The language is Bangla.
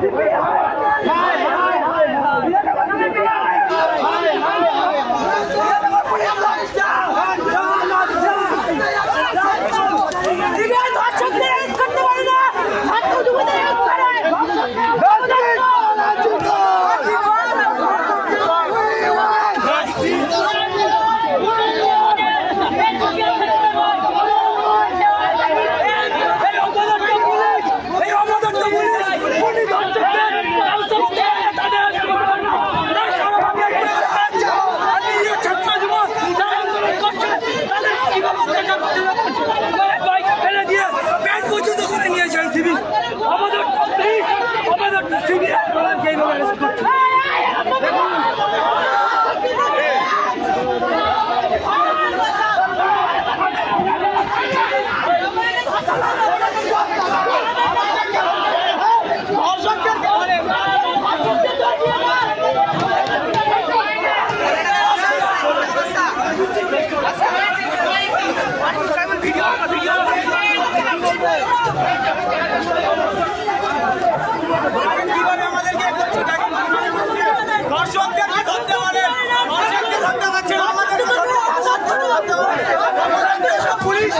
to be higher. সিবিআই এইভাবে arrest করছে। পুলিশ